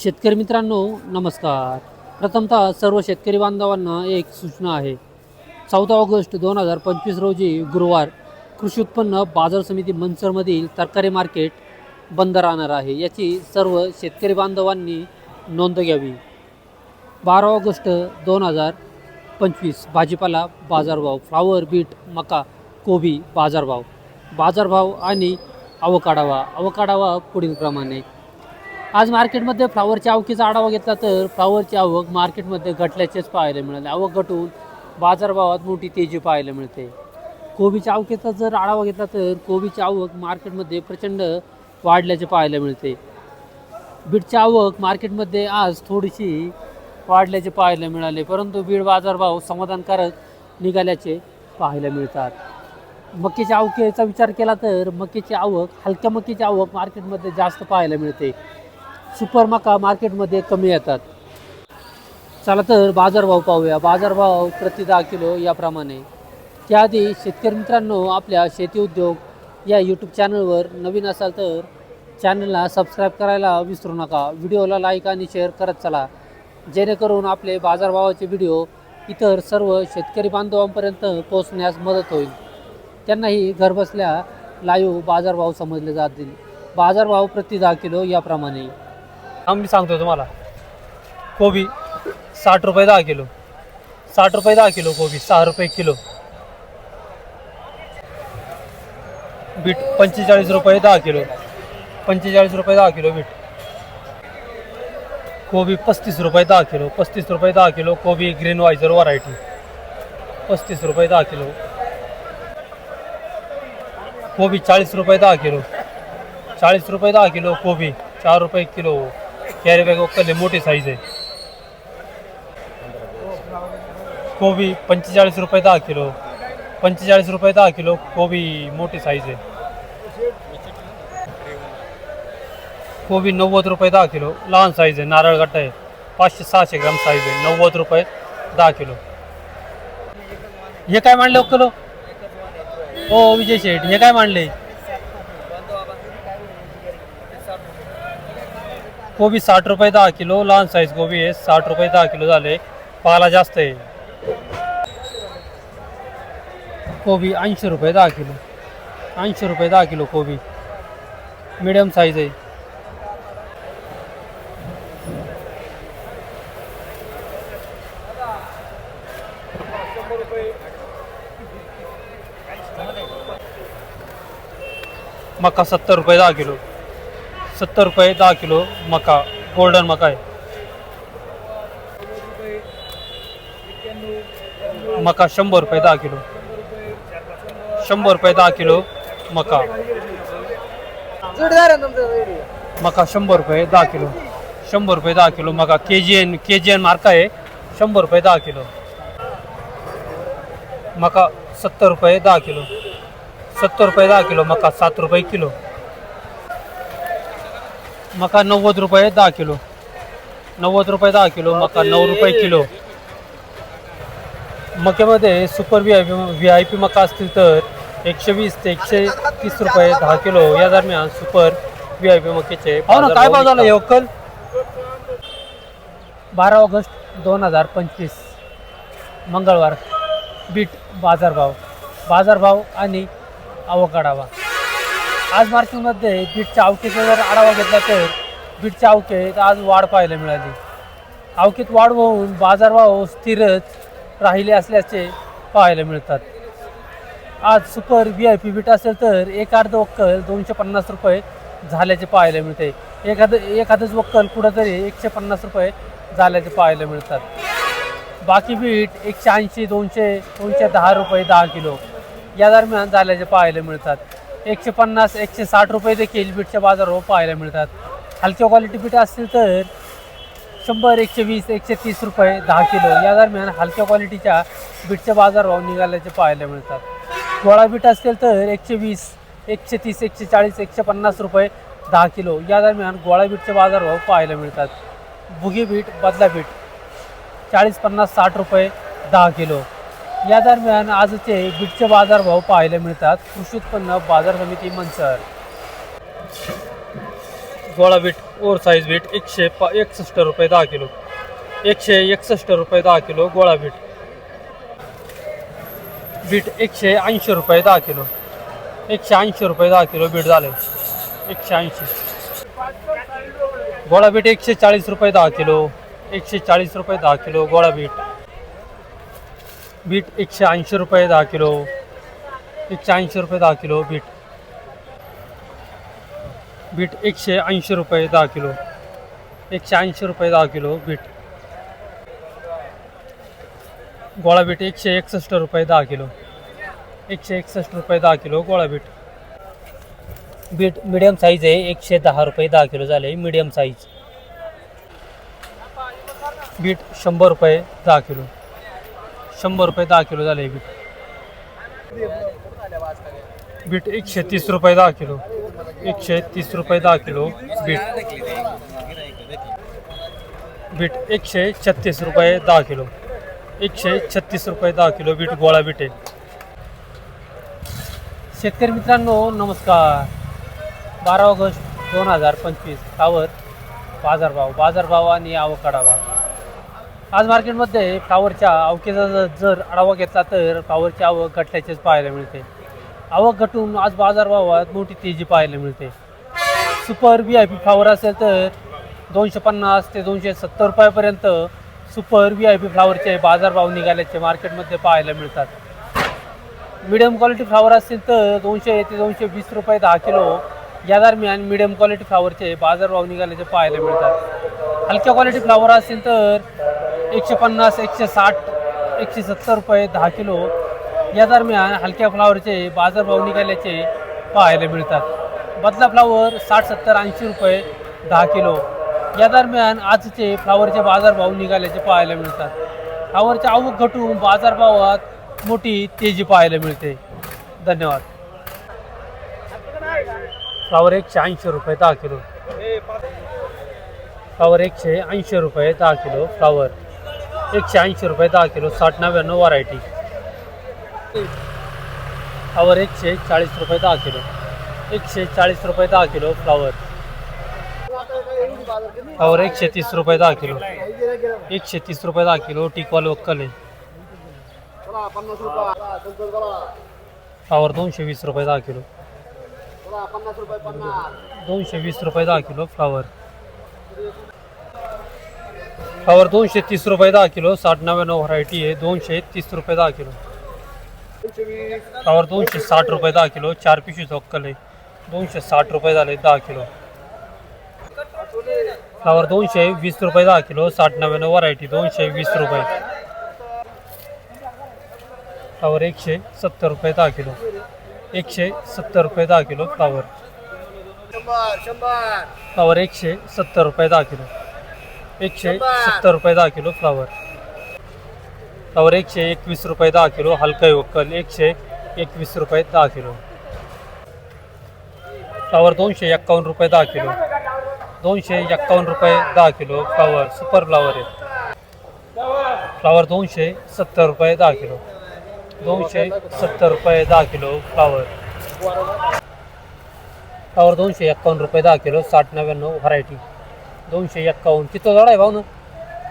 शेतकरी मित्रांनो नमस्कार. प्रथमतः सर्व शेतकरी बांधवांना एक सूचना आहे. चौदा ऑगस्ट दोन हजार पंचवीस रोजी गुरुवार कृषी उत्पन्न बाजार समिती मंचरमधील तरकारी मार्केट बंद राहणार आहे. याची सर्व शेतकरी बांधवांनी नोंद घ्यावी. बारा ऑगस्ट दोन हजार पंचवीस भाजीपाला बाजारभाव फ्लावर बीट मका कोबी बाजारभाव. बाजारभाव आणि अवकाढावा. अवकाढावा पुढील प्रमाणे आज मार्केटमध्ये फ्लावरच्या आवकीचा आढावा घेतला तर फ्लावरची आवक मार्केटमध्ये घटल्याचेच पाहायला मिळाले. आवक घटून बाजारभावात मोठी तेजी पाहायला मिळते. कोबीच्या आवकेचा जर आढावा घेतला तर कोबीची आवक मार्केटमध्ये प्रचंड वाढल्याचे पाहायला मिळते. बीडची आवक मार्केटमध्ये आज थोडीशी वाढल्याचे पाहायला मिळाले परंतु बीड बाजारभाव समाधानकारक निघाल्याचे पाहायला मिळतात. मक्कीच्या आवकेचा विचार केला तर मक्कीची आवक हलक्या मक्कीची आवक मार्केटमध्ये जास्त पाहायला मिळते. सुपर मका मार्केटमध्ये कमी येतात. चला तर बाजारभाव पाहूया. बाजारभाव प्रति दहा किलो याप्रमाणे. त्याआधी शेतकरी मित्रांनो आपल्या शेती उद्योग या यूट्यूब चॅनलवर नवीन असाल तर चॅनलला सबस्क्राईब करायला विसरू नका. व्हिडिओला लाईक आणि शेअर करत चला. जेणेकरून आपले बाजारभावाचे व्हिडिओ इतर सर्व शेतकरी बांधवांपर्यंत पोहोचण्यास मदत होईल. त्यांनाही घरबसल्या लाईव्ह बाजारभाव समजले जातील. बाजारभाव प्रति दहा किलो याप्रमाणे. आम्ही सांगतो तुम्हाला. कोबी, साठ रुपये दहा किलो. साठ रुपये दहा किलो कोबी, सहा रुपये किलो. बीट, पंचेचाळीस रुपये दहा किलो. पंचेचाळीस रुपये दहा किलो बीट. कोबी, पस्तीस रुपये दहा किलो. पस्तीस रुपये दहा किलो कोबी ग्रीन वायझर व्हरायटी. पस्तीस रुपये दहा किलो. कोबी चाळीस रुपये दहा किलो. चाळीस रुपये दहा किलो कोबी, चार रुपये किलो. कॅरी बॅग वक्कले मोठी साईज आहे कोबी पंचेचाळीस रुपये दहा किलो पंचेचाळीस रुपये दहा किलो कोबी मोठी साईज आहे कोबी नव्वद रुपये दहा किलो लहान साईज आहे नारळ गट्टा आहे पाचशे सहाशे ग्राम साईज आहे नव्वद रुपये दहा किलो हे काय मांडले किलो हो विजय शेठ हे काय मांडले कोबी साठ रुपये दहा किलो लहान साईज कोबी आहे साठ रुपये दहा किलो झाले. पाला जास्त आहे. कोबी ऐंशी रुपये दहा किलो. ऐंशी रुपये दहा किलो कोबी. मिडियम साईज आहे. मका सत्तर रुपये दहा किलो. सत्तर रुपये दहा किलो मका गोल्डन मका आहे. मका शंभर रुपये दहा किलो. शंभर रुपये दहा किलो मका. मका शंभर रुपये दहा किलो. शंभर रुपये दहा किलो मका. के जी एन के जी एन मार्का आहे. शंभर रुपये दहा किलो. मका सत्तर रुपये दहा किलो. सत्तर रुपये दहा किलो मका सात रुपये किलो. मका नव्वद रुपये दहा किलो. नव्वद रुपये दहा किलो मका नऊ रुपये kilo. मक्यामध्ये super V I P V I P मका असतील तर एकशे वीस ते एकशे तीस रुपये दहा किलो. या दरम्यान सुपर व्ही आय पी मक्याचे हो ना काय भाव झाला योकल बारा ऑगस्ट दोन हजार पंचवीस. मंगळवार बीट बाजारभाव. बाजारभाव आणि आवकाढावा आज मार्केटमध्ये बीटच्या अवकेचा जर आढावा घेतला तर बीटच्या अवकेत आज वाढ पाहायला मिळाली. अवकेत वाढ होऊन बाजारभाव स्थिरच राहिले असल्याचे पाहायला मिळतात. आज super V I P beet असेल तर एक अर्ध वक्कल दोनशे पन्नास रुपये झाल्याचे पाहायला मिळते. एखादं एखादंच वक्कल कुठंतरी एकशे पन्नास रुपये झाल्याचे पाहायला मिळतात. बाकी बीट एकशे ऐंशी दोनशे दोनशे दहा रुपये दहा किलो या दरम्यान झाल्याचे पाहायला मिळतात. एकशे पन्नास एकशे साठ रुपये देखील बीटच्या बाजारावर पाहायला मिळतात. हलक्या क्वालिटी बीट असतील तर शंभर एकशे वीस एकशे तीस रुपये दहा किलो या दरम्यान हलक्या क्वालिटीच्या बीटच्या बाजारभाव निघाल्याचे पाहायला मिळतात. गोळा बीट असतील तर एकशे वीस एकशे तीस एकशे चाळीस एकशे पन्नास रुपये दहा किलो या दरम्यान गोळा बीटचे बाजारभाव पाहायला मिळतात. बुगी बीट बदला बीट चाळीस पन्नास साठ रुपये दहा किलो. या दरम्यान आजचे बीटचे बाजारभाव पाहायला मिळतात. कृषी उत्पन्न बाजार समिती मंचर गोळा बीट ओव्हर साईज बीट एकशे प एकसष्ट रुपये दहा किलो. एकशे एकसष्ट रुपये दहा किलो गोळा बीट बीट एकशे ऐंशी रुपये दहा किलो. एकशे ऐंशी रुपये दहा किलो बीट झाले. एकशे ऐंशी. गोळा बीट एकशे चाळीस रुपये दहा किलो. एकशे चाळीस रुपये दहा किलो गोळा बीट बीट एकशे ऐंशी रुपये दहा किलो. एकशे ऐंशी रुपये दहा किलो बीट. बीट एकशे ऐंशी रुपये दहा किलो. एकशे ऐंशी रुपये दहा किलो बीट. गोळा बीट एकशे एकसष्ट रुपये दहा किलो. एकशे एकसष्ट रुपये दहा किलो गोळा बीट. बीट मिडियम साईज आहे एकशे दहा रुपये दहा किलो झाले मिडियम साईज बीट शंभर रुपये दहा किलो. शंभर रुपये दहा किलो झाले बीट. बीट एकशे तीस रुपये दहा किलो. एकशे तीस रुपये दहा किलो बीट. बीट एकशे छत्तीस रुपये दहा किलो. एकशे छत्तीस रुपये दहा किलो बीट गोळा बीट आहे. शेतकरी मित्रांनो नमस्कार. बारा ऑगस्ट दोन हजार पंचवीस. आवर बाजारभाव. बाजारभाव आणि आवक आढावा. आज मार्केटमध्ये फ्लावरच्या अवकेचा जर- जर आढावा घेतला तर फ्लावरची आवक घटल्याचेच पाहायला मिळते. आवक घटून आज बाजारभावात मोठी तेजी पाहायला मिळते. Super V I P flower असेल तर दोनशे पन्नास ते दोनशे सत्तर रुपयापर्यंत सुपर व्ही आय पी फ्लावरचे बाजारभाव निघाल्याचे मार्केटमध्ये पाहायला मिळतात. मिडियम क्वालिटी फ्लावर असतील तर दोनशे ते दोनशे वीस रुपये दहा किलो या दरम्यान मिडियम क्वालिटी फ्लावरचे बाजारभाव निघाल्याचे पाहायला मिळतात. हलक्या क्वालिटी फ्लावर असतील तर एकशे पन्नास एकशे साठ एकशे सत्तर रुपये दहा किलो. या दरम्यान हलक्या फ्लावरचे बाजारभाव निघाल्याचे पाहायला मिळतात. बदला फ्लावर साठ सत्तर ऐंशी रुपये दहा किलो. या दरम्यान आजचे फ्लावरचे बाजारभाव निघाल्याचे पाहायला मिळतात. फ्लावरचे आवक घटून बाजारभावात मोठी तेजी पाहायला मिळते. धन्यवाद. फ्लावर एकशे ऐंशी रुपये दहा किलो. फ्लावर एकशे ऐंशी रुपये दहा किलो. फ्लावर एकशे ऐंशी रुपये दहा किलो साठ नव्याण्णव व्हरायटी फ्लावर एकशे चाळीस रुपये दहा किलो. एकशे चाळीस रुपये दहा किलो फ्लावर फ्लावर एकशे तीस रुपये दहा किलो. एकशे तीस रुपये दहा किलो टिकवाल वक्कल फ्लावर दोनशे वीस रुपये दहा किलो. दोनशे वीस रुपये दहा किलो फ्लावर फ्लावर दोनशे तीस रुपये दहा किलो साठ नव्याण्णव व्हरायटी आहे दोनशे तीस रुपये दहा किलो. फ्लावर दोनशे साठ रुपये दहा किलो चार पिशवी वक्कल आहे. दोनशे साठ रुपये झाले दहा किलो. फ्लावर दोनशे वीस रुपये दहा किलो साठ नव्याण्णव व्हरायटी दोनशे वीस रुपये. फ्लावर एकशे सत्तर रुपये दहा किलो. एकशे सत्तर रुपये दहा किलो फ्लावर फ्लावर एकशे सत्तर रुपये दहा किलो. एकशे सत्तर रुपये दहा किलो फ्लावर. फ्लावर एकशे एकवीस रुपये दहा किलो हलका वक्कल एकशे एकवीस रुपये दहा किलो. फ्लावर दोनशे एक्कावन्न रुपये दहा किलो. दोनशे एक्कावन्न रुपये दहा किलो फ्लावर सुपर फ्लावर आहे. फ्लावर दोनशे सत्तर रुपये दहा किलो. दोनशे सत्तर रुपये दहा किलो फ्लावर. फ्लावर दोनशे एक्कावन्न रुपये दहा किलो साठ नव्याण्णव व्हरायटी. दोनशे एक्कावन्न किती जोडा आहे भाऊ ना?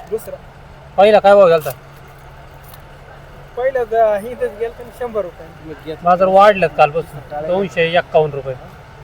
दुसरा. पहिला काय भाव घालता पहिलं द- गेलं तर शंभर रुपये. बाजार वाढल्यात कालपासून. दोनशे एक्कावन्न रुपये.